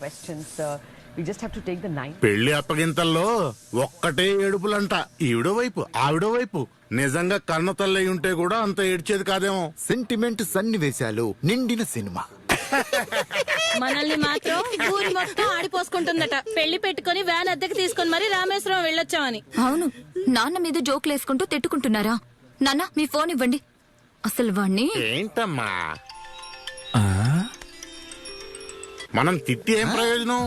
questions. We just have to take the nine. పెళ్ళి అప్పగింతల్లో ఒక్కటే ఏడుపులంట. ఈవిడో వైపు ఆవిడో వైపు. నిజంగా కన్న తల్లి ఉంటే కూడా అంత ఏడ్చేది కాదేమో. సెంటిమెంట్ సన్నివేశాలు నిండిన సినిమా. మనల్ని మాత్రం ఊరి మొత్తం ఆడిపోసుకుంటుందట. పెళ్ళి పెట్టుకొని వ్యాన్ అద్దెకి తీసుకొని మరి రామేశ్వరం వెళ్ళొచ్చామని. అవును. నాన్న మీద జోకులేసుకుంటూ తిట్టుకుంటున్నారా? నాన్న మీ ఫోన్ ఇవ్వండి. అసలు వాణ్ణి ఏంటమ్మా? మనం తిట్టి ఏం ప్రయోజనం?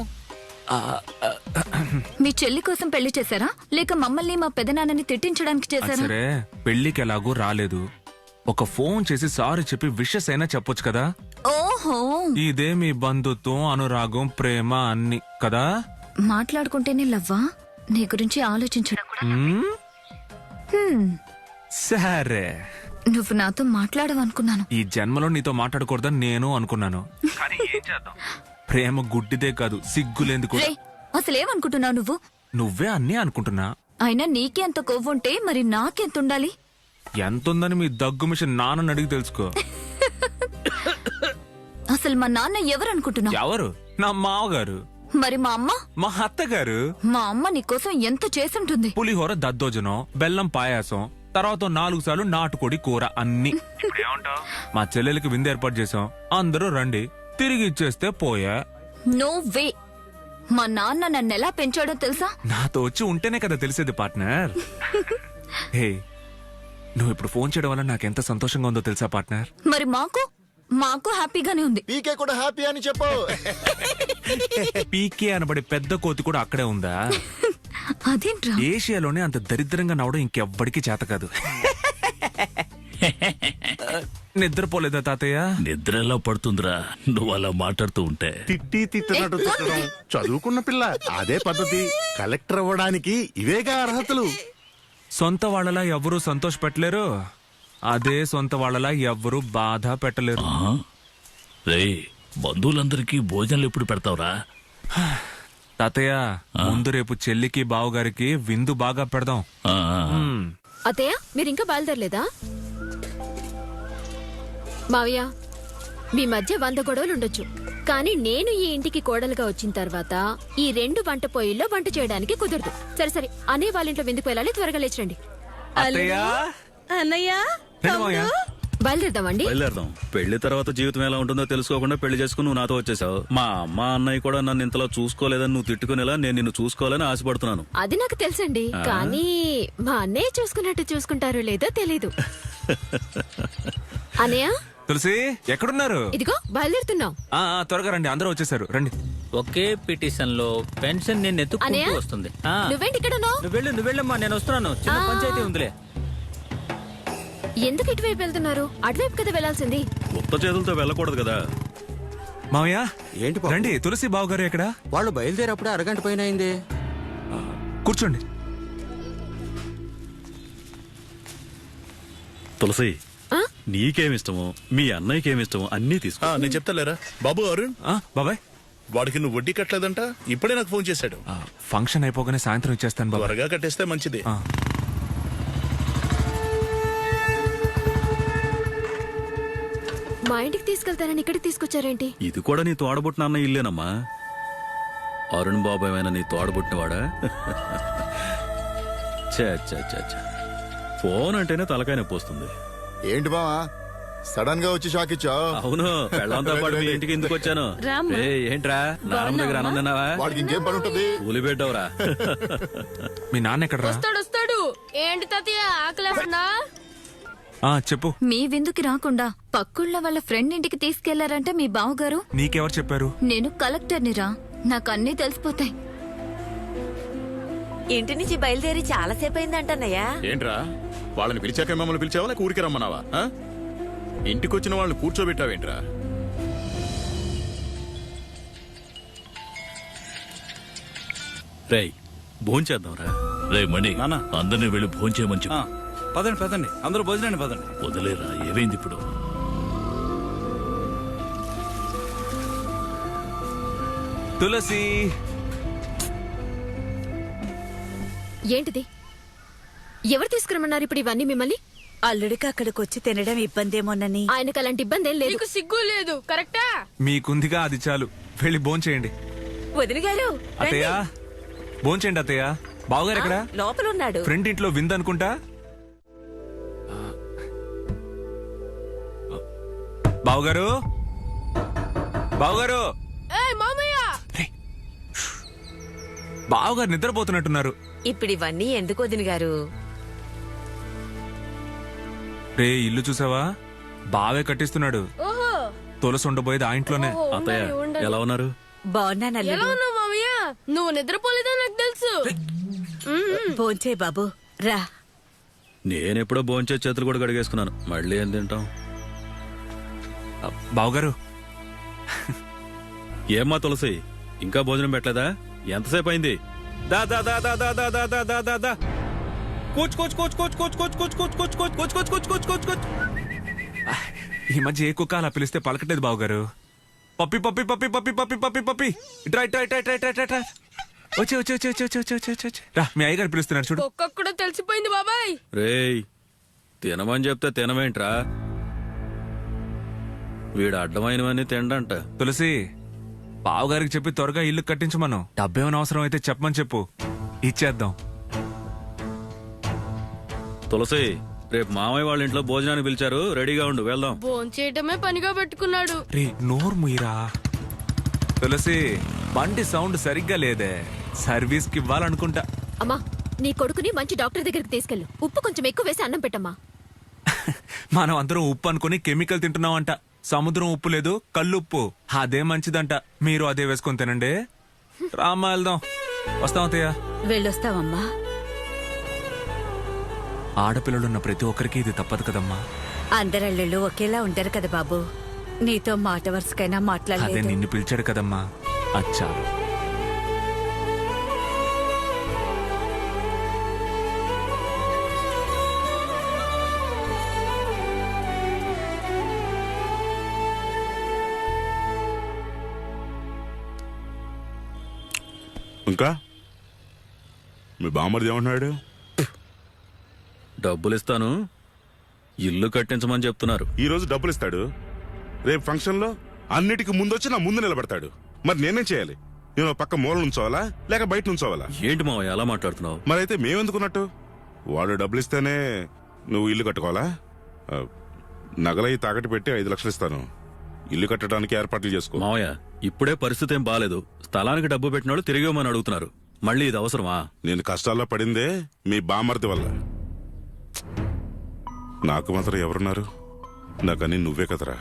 మీ చెల్లి కోసం పెళ్ళి చేశారా? లేక మమ్మల్ని మా పెదనాన్నని తిట్టించడానికి చేశారా? సరే పెళ్ళికి ఎలాగూ రాలేదు. ఒక ఫోన్ చేసి సారీ చెప్పి విషెస్ అయినా చెప్పొచ్చు కదా? ఓహో! ఇదే మీ బంధుత్వం అనురాగం ప్రేమ అన్ని కదా? మాట్లాడుకుంటేనే లవ్వా? నీ గురించి ఆలోచించడం కూడా మ్మ్? హ్మ్, సరే. నువ్వు నాతో మాట్లాడవనుకున్నాను. ఈ జన్మలో నీతో మాట్లాడకూడదని నేను అనుకున్నాను. కానీ ఏం చేద్దాం? ప్రేమ గుడ్డిదే కాదు సిగ్గులేంది కూడా. రే అసలేమనుకుంటున్నావు నువ్వు? నువ్వే అన్నీ అనుకుంటున్నా. అయినా నీకే అంత కొవ్వుంటే మరి నాకెంత ఉండాలి ఎంతుందని మీ దగ్గు మిషన్ నాన్నని అడిగి తెలుసుకో. అసలు మా నాన్న ఎవరు అనుకుంటున్నావు ఎవరు? నా మావగారు. మరి మా అమ్మ? మా అత్తగారు. మా అమ్మ నీకోసం ఎంత చేసుంటుంది పులిహోర దద్దోజనం బెల్లం పాయాసం తర్వాత నాలుగు సార్లు నాటుకోడి కూర అన్ని. మా చెల్లెలకి విందు ఏర్పాటు చేసాం అందరూ రండి. తిరిగి ఇచ్చేస్తే పోయా? నో వే మా నాన్న నన్ను ఎలా పెంచాడో తెలుసా? నాతో వచ్చి ఉంటేనే కదా తెలిసేది పార్ట్నర్. హే నువ్వు ఇప్పుడు ఫోన్ చేయడం వల్ల నాకు ఎంత సంతోషంగా ఉందో తెలుసా పార్ట్నర్? మరి మాకు? మాకు హ్యాపీగానే ఉంది. పీకే కూడా హ్యాపీ అని చెప్పు. పీకే అనబడే పెద్ద కోతి కూడా అక్కడే ఉందా? అదేంట్రా? ఏషియాలోనే అంత దరిద్రంగా నవ్వడం ఇంకెవ్వడికి చేత కాదు. నిద్రపోలేదా తాతయ్య? నిద్ర ఎలా పడుతుందిరా? నువ్వు అలా మాట్లాడుతూ ఉంటే. తిట్టి తిట్టినట్టు తిట్టడం. చదువుకున్న పిల్ల. అదే పద్ధతి. కలెక్టర్ అవ్వడానికి ఇవేగా అర్హతలు? సొంత వాళ్ళలా ఎవ్వరూ సంతోష పెట్టలేరు. అదే సొంత వాళ్ళలా ఎవ్వరూ బాధ పెట్టలేరు. బంధువులందరికీ భోజనాలు ఎప్పుడు పెడతావురా? తాతయ్య ముందు రేపు చెల్లికి బావగారికి విందు బాగా పెడదాం. అత్తయ్య మీరు ఇంకా బయలుదేరలేదా? మావయ్య మీ మధ్య వంద గొడవలు ఉండొచ్చు కానీ నేను ఈ ఇంటికి కోడలుగా వచ్చిన తర్వాత ఈ రెండు వంట పొయ్యిల్లో వంట చేయడానికి కుదరదు. సరే సరే అనే వాళ్ళ ఇంట్లో విందుకు వెళ్ళాలి? త్వరగా లేచండి అత్తయ్య? అన్నయ్య. బయలుదేరదామండి. బయలుదేరదాం. పెళ్ళి తర్వాత జీవితం ఎలా ఉంటుందో తెలుసుకోకుండా పెళ్ళి చేసుకుని నువ్వు నాతో వచ్చేసావు. మా అమ్మ అన్నయ్య కూడా నన్ను ఇంతలా చూసుకోలేదని నువ్వు తిట్టుకునేలా నేను నిన్ను చూసుకోవాలని ఆశపడుతున్నాను. అది నాకు తెలుసండి. కానీ మా అన్నయ్య చూసుకున్నట్టు చూసుకుంటారో లేదో తెలీదు. అన్నయ్య? తులసి ఎక్కడున్నారు ఇదిగో బయలుదేరుతున్నాం ఆ, ఆ, త్వరగా రండి అందరూ వచ్చేసారు రండి ఒకే పిటిషన్లో పెన్షన్ నేను ఎత్తుకుంటూ? వస్తుంది ఆ. నువ్వేంటి ఇక్కడ ఉన్నావ్? నువ్వు వెళ్ళు నువ్వు వెళ్ళమ్మా నేను వస్తున్నాను చిన్న ఆ. పంచాయతీ ఉందిలే ఎందుకు ఇటువైపు వెళ్తున్నారు అటువైపు కదా వెళ్ళాల్సింది ఉత్త చేతులతో వెళ్ళకూడదు కదా మావయ్య ఏంటి బాబు? రండి తులసి బావగారు ఎక్కడ వాళ్ళు బయలుదేరప్పుడు అరగంట పైన అయింది కూర్చోండి తులసి? నీకేమిష్టమో మీ అన్నయ్యకేమిష్టమో అన్నీ తీసుకో. ఆ, నేను చెప్తాలేరా బాబు అరుణ్. ఆ, బాబాయ్. వాడికి నువ్వు వడ్డీ కట్టలేదంట? ఇప్పుడే నాకు ఫోన్ చేశాడు. ఆ, ఫంక్షన్ అయిపోగానే సాయంత్రం ఇచ్చేస్తాను బాబాయ్. త్వరగా కట్టేస్తే మంచిది. ఆ. మా ఇంటికి తీసుకెళ్తారని ఇక్కడికి తీసుకొచ్చారేంటి? ఇది కూడా నీ తోడబుట్టిన అన్న ఇల్లేనమ్మా. అరుణ్ బాబు ఏమైనా నీ తోడబుట్టినవాడా? ఛే, ఛే, ఛే, ఛే. ఫోన్ అంటేనే తలకాయ నొప్పి వస్తుంది. ఏంటి బావా సడన్గా వచ్చి షాక్ ఇచ్చా అవును పెళ్ళంతో పాటు మీ ఇంటికి ఎందుకు వచ్చాను? రామ్మా. ఏయ్, ఏంట్రా? దగ్గర వాడికి ఇంకేం పని ఉంటుంది? కూలి పెట్టవరా? మీ నాన్న ఎక్కడరా? వస్తాడు వస్తాడు. ఏంటి తాతయ్య ఆకలేస్తున్నా? ఆ, చెప్పు. మీ విందుకి రాకుండా పక్కుళ్ళ వాళ్ళ ఫ్రెండ్ ఇంటికి తీసుకెళ్ళారంటే మీ బావగారు? నీకెవరు చెప్పారు? నేను కలెక్టర్ని రా. నాకు అన్నీ తెలిసిపోతాయి. ఇంటి నుంచి బయలుదేరి చాలా సేపు అయిందంటన్నయ్యా. ఏంట్రా? వాళ్ళని పిలిచాక మమ్మల్ని పిలిచావా లేక ఊరికి రమ్మన్నావా? ఆ? ఇంటికి వచ్చిన వాళ్ళని కూర్చోబెట్టావేంట్రా? రేయ్ భోంచేద్దాంరా రే మణి నాన్న. అందరినీ వెళ్ళి భోంచేయమని చెప్పు. పదండి పదండి. అందరూ భోజనండి పదండి. వదిలేరా ఏమైంది ఇప్పుడు? తులసి. ఏంటిది? ఎవరు తీసుకురమ్మన్నారు ఇప్పుడు ఇవన్నీ మిమ్మల్ని? అల్లుడికి అక్కడికి వచ్చి తినడం ఇబ్బందేమోనని ఆయనకు అలాంటి ఇబ్బంది ఏం లేదు సిగ్గు లేదు కరెక్టా? మీకుందిగా అది చాలు. వెళ్ళి భోంచేయండి వదిన గారు అత్తయ్య భోంచేయండి అత్తయ్య. బావగారు ఎక్కడ? లోపల ఉన్నాడు ఫ్రెండ్ ఇంట్లో విందు అనుకుంటా? బావగారు? బావగారు? రేయ్. బావగారు నిద్రపోతున్నట్టున్నారు. ఇప్పుడు ఇవన్నీ ఎందుకు వదిన గారు? రే ఇల్లు చూసావా బావే కట్టిస్తున్నాడు తులసి ఉండబోయేది ఆ ఇంట్లోనే అత్తయ్య ఎలా ఉన్నారు బాగున్నాను అల్లుడు నువ్వు నిద్రపోలేదా నాకు తెలుసు భోంచే బాబు రా నేనెప్పుడో భోంచే చేతులు కూడా కడిగేసుకున్నాను మళ్ళీ ఏం తింటాం బావగారు ఏమ్మా తులసి ఇంకా భోజనం పెట్టలేదా ఎంతసేపు అయింది దా దా దా దా దా దా దా దా దా దా దా కూచ్ కూచ్ కూచ్ కూచ్ కూచ్ కూచ్ కూచ్ కూచ్ కూచ్ కూచ్ కూచ్ కూచ్ కూచ్ కూచ్ కూచ్ కూచ్ ఈ మధ్య ఏ కుక్క అలా పిలిస్తే పలకట్లేదు బావగారు puppy puppy puppy puppy puppy puppy puppy ఇట్రా ఇట్రా ఇట్రా ఇట్రా ఇట్రా ఇట్రా ఇట్రా వచ్చి వచ్చి వచ్చి వచ్చి వచ్చి వచ్చి వచ్చి వచ్చి రా మీ అయ్యగారు పిలుస్తున్నారు చూడు ఒక్కొక్క కూడా తెలిసిపోయింది బాబాయ్ రేయ్ తినమని చెప్తే తినవేంట్రా వీడు అడ్డమైనవన్నీ తిండంట తులసి బావగారికి చెప్పి త్వరగా ఇల్లు కట్టించమను డబ్బేమైనా అవసరం అయితే చెప్పమని చెప్పు ఇచ్చేద్దాం తులసి రేపు మామయ్య వాళ్ళ ఇంట్లో భోజనానికి పిలిచారు. రెడీగా ఉండు వెళ్దాం. భోంచేయటమే పనిగా పెట్టుకున్నాడు. రే నోరు ముయిరా తులసి బండి సౌండ్ సరిగ్గా లేదే. సర్వీస్కి ఇవ్వాలనుకుంటా. అమ్మా నీ కొడుకుని మంచి డాక్టర్ దగ్గరికి తీసుకెళ్ళు. ఉప్పు కొంచెం ఎక్కువ వేసి అన్నం పెట్టమ్మా. మనం అందరం ఉప్పు అనుకుని కెమికల్ తింటున్నామంట. సముద్రం ఉప్పు లేదు కల్లుప్పు అదే మంచిదంట. మీరు అదే వేసుకొని తినండి. రామ్మా వెళ్దాం. వస్తాం అత్తయ్య. వెళ్ళొస్తావమ్మా. ఆడపిల్లలున్న ప్రతి ఒక్కరికి ఇది తప్పదు కదమ్మా. అందరల్లుళ్ళు ఒకేలా ఉంటారు కదా బాబు. నీతో మాట వరుసకైనా అదే మాట్లాడలేదు నిన్ను పిలిచాడు కదమ్మా. అచ్చా. ఇంకా? మీ బామ్మర్ది ఏమంటున్నాడు? డబ్బులు ఇస్తాను ఇల్లు కట్టించమని చెప్తున్నారు. ఈ రోజు డబ్బులు ఇస్తాడు రేపు ఫంక్షన్లో అన్నిటికీ ముందొచ్చి నా ముందు నిలబడతాడు. మరి నేనేం చేయాలి? నేను పక్క మూల నుంచోవాలా? లేక బయట నుంచోవాలా? ఏంటి మావయ్య అలా మాట్లాడుతున్నావు? మరైతే మేమెందుకున్నట్టు? వాడు డబ్బులు ఇస్తేనే నువ్వు ఇల్లు కట్టుకోవాలా? ఆ, నగలై తాకట్టు పెట్టి ఐదు లక్షలు ఇస్తాను. ఇల్లు కట్టడానికి ఏర్పాట్లు చేసుకో. మావయ్య ఇప్పుడే పరిస్థితి ఏం బాలేదు. స్థలానికి డబ్బు పెట్టిన వాళ్ళు తిరిగి ఇవ్వమని అడుగుతున్నారు. మళ్ళీ ఇది అవసరమా? నేను కష్టాల్లో పడిందే మీ బామర్ది వల్ల. నాకు మాత్రం ఎవరున్నారు? నాకని నువ్వే కదరా.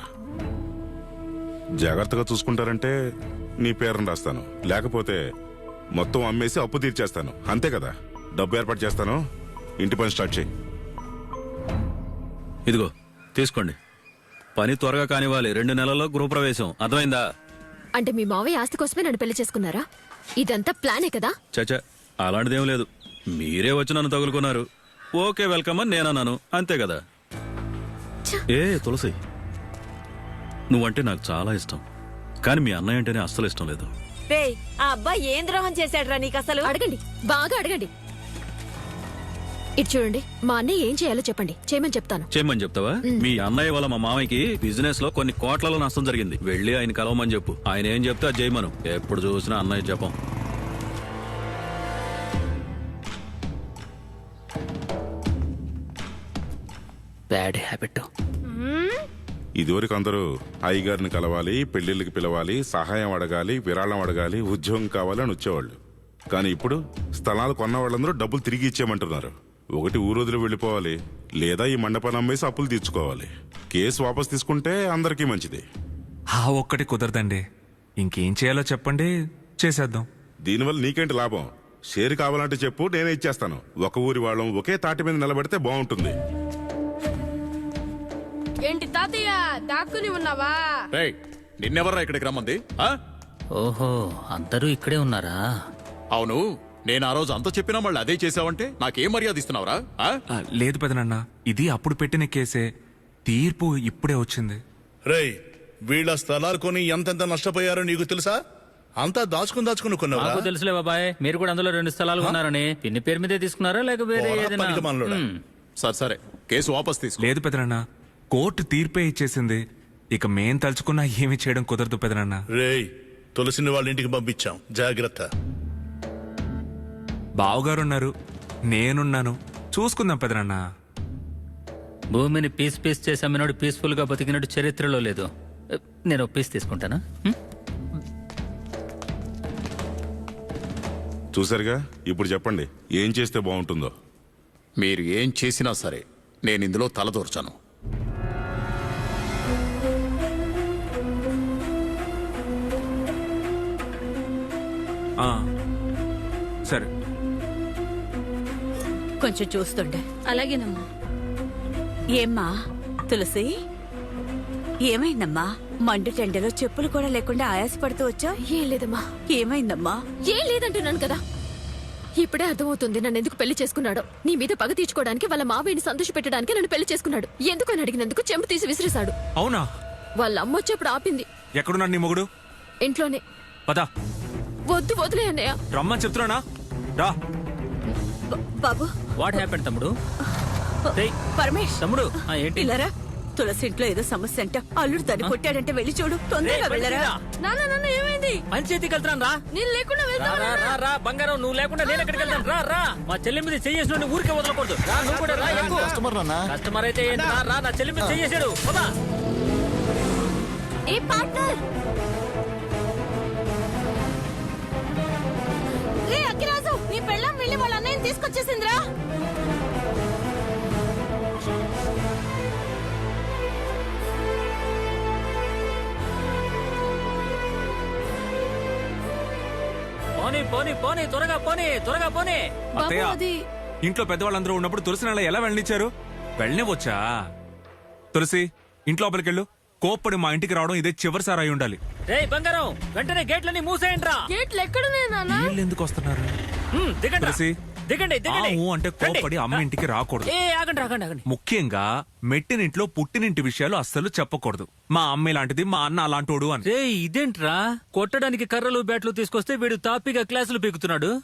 జాగ్రత్తగా చూసుకుంటారంటే నీ పేరును రాస్తాను. లేకపోతే మొత్తం అమ్మేసి అప్పు తీర్చేస్తాను. అంతే కదా? డబ్బు ఏర్పాటు చేస్తాను. ఇంటి పని స్టార్ట్ చేయి. ఇదిగో తీసుకోండి. పని త్వరగా కానివ్వాలి. రెండు నెలల్లో గృహప్రవేశం. అర్థమైందా? అంటే మీ మావయ్య ఆస్తి కోసమే నన్ను పెళ్ళి చేసుకున్నారా? ఇదంతా ప్లానే కదా? చచా అలాంటిదేం లేదు. మీరే వచ్చి నన్ను తగులుకున్నారు. ఓకే వెల్కమ్ అని నేనన్నాను అంతే కదా! ఏ తులసి నువ్వంటే నాకు చాలా ఇష్టం. కానీ మీ అన్నయ్య అంటేనే అస్సలు ఇష్టం లేదు. రేయ్ ఆ అబ్బాయి ఏం ద్రోహం చేశాడురా నీకు అసలు? అడగండి బాగా అడగండి. ఇటు చూడండి మా అన్నయ్య ఏం చేయాలో చెప్పండి. చేయమని చెప్తాను. చేయమని చెప్తావా? మీ. అన్నయ్య వల్ల మా మామయ్యకి బిజినెస్లో కొన్ని కోట్లలో నష్టం జరిగింది. వెళ్ళి ఆయన కలవమని చెప్పు. ఆయన ఏం చెప్తే అది చేయమను. ఎప్పుడు చూసినా అన్నయ్య జపం. Bad habit. ఇదివరకు అందరూ అయ్యగారిని కలవాలి పెళ్ళిళ్ళకి పిలవాలి సహాయం అడగాలి విరాళం అడగాలి ఉద్యోగం కావాలి అని వచ్చేవాళ్ళు. కానీ ఇప్పుడు స్థలాలు కొన్న వాళ్ళందరూ డబ్బులు తిరిగి ఇచ్చేయమంటున్నారు. ఒకటి ఊరోజులు వెళ్ళిపోవాలి లేదా ఈ మండపాన్ని అమ్మేసి అప్పులు తీర్చుకోవాలి. కేసు వాపస్ తీసుకుంటే అందరికీ మంచిది. ఆ ఒక్కటి కుదరదండి. ఇంకేం చేయాలో చెప్పండి చేసేద్దాం. దీనివల్ల నీకేంటి లాభం? షేర్ కావాలంటే చెప్పు నేనే ఇచ్చేస్తాను. ఒక ఊరి వాళ్ళం ఒకే తాటి మీద నిలబడితే బాగుంటుంది. ఏంటి తాతయ్య దాక్కుని ఉన్నావా? రేయ్ నిన్నెవర్రా ఇక్కడికి రమ్మంది? ఆ? ఓహో అందరూ ఇక్కడే ఉన్నారా? అవును నేను ఆ రోజు అంత చెప్పినా మళ్ళీ అదే చేసావంటే నాకేం మర్యాద ఇస్తున్నావురా? ఆ? ఆ, లేదు పెదనన్న ఇది అప్పుడు పెట్టిన కేసే తీర్పు ఇప్పుడే వచ్చింది. రేయ్ వీళ్ళ స్థలాలు కొని ఎంతెంత నష్టపోయారో నీకు తెలుసా? అంతా దాచుకుని దాచుకుని కొన్నావా నాకు తెలుసులే బాబాయ్ మీరు కూడా అందులో రెండు స్థలాలు ఉన్నారని పిన్ని పేరు మీదే తీసుకున్నారా లేక వేరే పోరా, ఏదైనా. సరే సరే కేసు వాపస్ తీసుకో. లేదు పెదనన్న కోర్టు తీర్పే ఇచ్చేసింది. ఇక మేం తలుచుకున్నా ఏమి చేయడం కుదరదు పెదనన్న. రేయ్ తులసిని వాళ్ళ ఇంటికి పంపించాం. జాగ్రత్త. బావగారు ఉన్నారు నేనున్నాను. చూసుకుందాం పెదనాన్న. భూమిని పీస్ పీస్ చేసి అమ్మినోడు పీస్ఫుల్గా బతికినట్టు చరిత్రలో లేదు. నేను పీస్ తీసుకుంటానా? హ్మ్? చూసారుగా? ఇప్పుడు చెప్పండి. ఏం చేస్తే బాగుంటుందో. మీరు ఏం చేసినా సరే నేను ఇందులో తలదూర్చాను. సరే. కొంచెం చూస్తుండే. అలాగేనమ్మా. ఏమ్మా తులసి? ఏమైందమ్మా? మండు టెండలో చెప్పులు కూడా లేకుండా ఆయాసపడుతూ వచ్చా ఏం లేదమ్మా. ఏమైందమ్మా? ఏం లేదంటున్నాను కదా. ఇప్పుడే అర్థమవుతుంది నన్ను ఎందుకు పెళ్ళి చేసుకున్నాడో. నీ మీద పగ తీర్చుకోవడానికి వాళ్ళ మావయ్యని సంతోష పెట్టడానికి నన్ను పెళ్ళి చేసుకున్నాడు. ఎందుకు అని అడిగినందుకు చెంపు తీసి విసిరేశాడు. అవునా? వాళ్ళ అమ్మ వచ్చేప్పుడు ఆపింది. ఎక్కడున్నాడు నీ మొగుడు? ఇంట్లోనే. పదా. వద్దు వదిలే అన్నయ్య. రమ్మని చెప్తున్నానా? రా. బాబు. వాట్ హ్యాపెన్ తమ్ముడు? ఏయ్, పరమేష్. తమ్ముడు ఆ, ఏంటి? ఇలారా తులసి ఇంట్లో ఏదో సమస్య అంట. అల్లుడు తను కొట్టాడంటే వెళ్ళి చూడు. తొందరగా వెళ్ళరా? నాన్న నాన్న ఏమైంది? పంచాయతీకి వెళ్తాను రా. నేను లేకుండా రా, రా, బంగారం నువ్వు లేకుండా నేను ఎక్కడికి వెళ్తాను. రా రా. మా చెల్లి మీద చెయ్యేసిన ఊరికే వదలకూడదు. రా నువ్వు కూడా రా ఎక్కువ. కస్టమర్ నాన్న. కస్టమర్ అయితే? రా రా. నా చెల్లి మీద చెయ్యేసాడు పదా. A partner? తీసుకొచ్చేసిందిరా పోనీ పోనీ పోనీ త్వరగా పోనీ త్వరగా పోనీ. అత్తయ్య ఇంట్లో పెద్దవాళ్ళందరూ ఉన్నప్పుడు తులసి నెల ఎలా వెళ్ళనిచ్చారు? వెళ్ళనివచ్చా తులసి ఇంట్లో లోపలికెళ్ళు. కోప్పడి మా ఇంటికి రావడం ఇదే చివరిసారి అయి ఉండాలి. రేయ్ బంగారం వెంటనే గేట్లన్నీ మూసేయండి రా గేట్లు ఎక్కడున్నాయి నాన్న? వీళ్ళు ఎందుకు వస్తున్నారు? హ్మ్, దిగండి రా. తులసి అంటే కోపడి అమ్మ ఇంటికి రాకూడదు. ముఖ్యంగా మెట్టినింట్లో పుట్టినింటి విషయాలు అస్సలు చెప్పకూడదు. మా అమ్మ ఇలాంటిది మా అన్న అలాంటోడు అని. ఇదేంట్రా? కొట్టడానికి కర్రలు బ్యాట్లు తీసుకొస్తే వీడు తాపిగా క్లాసులు పీకుతున్నాడు.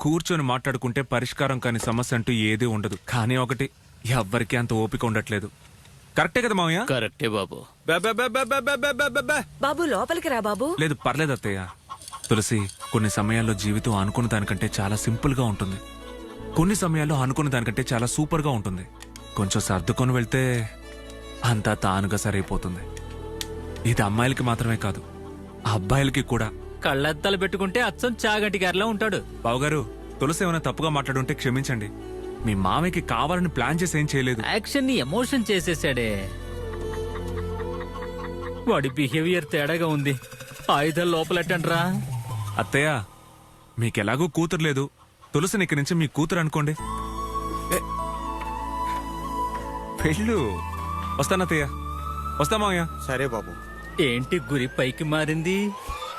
కూర్చొని మాట్లాడుకుంటే పరిష్కారం కాని సమస్య అంటూ ఏదీ ఉండదు. కానీ ఒకటి ఎవ్వరికి అంత ఓపిక ఉండట్లేదు. కరెక్టే కదా మామయ్య కరెక్టే బాబు. బాబు లోపలికి రా బాబు. లేదు పర్లేదు అత్తయ్య. తులసి కొన్ని సమయాల్లో జీవితం అనుకున్న దానికంటే చాలా సింపుల్గా ఉంటుంది. కొన్ని సమయాల్లో అనుకున్న దానికంటే చాలా సూపర్గా ఉంటుంది. కొంచెం సర్దుకొని వెళ్తే అంతా తానుగా సరైపోతుంది. ఇది అమ్మాయిలకి మాత్రమే కాదు అబ్బాయిలకి కూడా. కళ్ళద్దాలు పెట్టుకుంటే అచ్చం చాగంటి గారిలా ఉంటాడు. బావగారు తులసి ఏమైనా తప్పుగా మాట్లాడుంటే క్షమించండి. మీ మామయ్యకి కావాలని ప్లాన్ చేసి ఏం చేయలేదు. యాక్షన్ని ఎమోషన్ చేసేసాడే. వాడి బిహేవియర్ తేడాగా ఉంది. ఆయుధాలు లోపలెట్టండ్రా. అత్తయ్య మీకెలాగూ కూతురు లేదు తులసిని ఇక్కడి నుంచి మీ కూతురు అనుకోండి. ఏ, వెళ్ళు. వస్తానత్తయ్య వస్తా మావయ్య. సరే బాబు. ఏంటి గురి పైకి మారింది?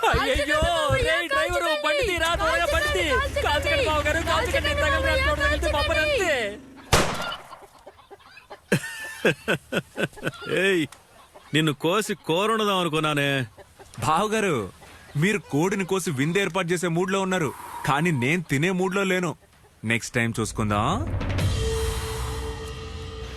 అయ్యయ్యో రేయ్ డ్రైవరు బండి తీరా త్వరగా బండి తీ. కాల్చకండి. బావగారు కాల్చకండి తగలరా, తోట తగిలితే పంపనంతే. ఏయ్ నిన్ను కోసి కోరుండదాం అనుకున్నానే. బావగారు మీరు కోడిని కోసి విందు ఏర్పాటు చేసే మూడ్లో ఉన్నారు. కానీ నేను తినే మూడ్లో లేను. నెక్స్ట్ టైం చూసుకుందాం.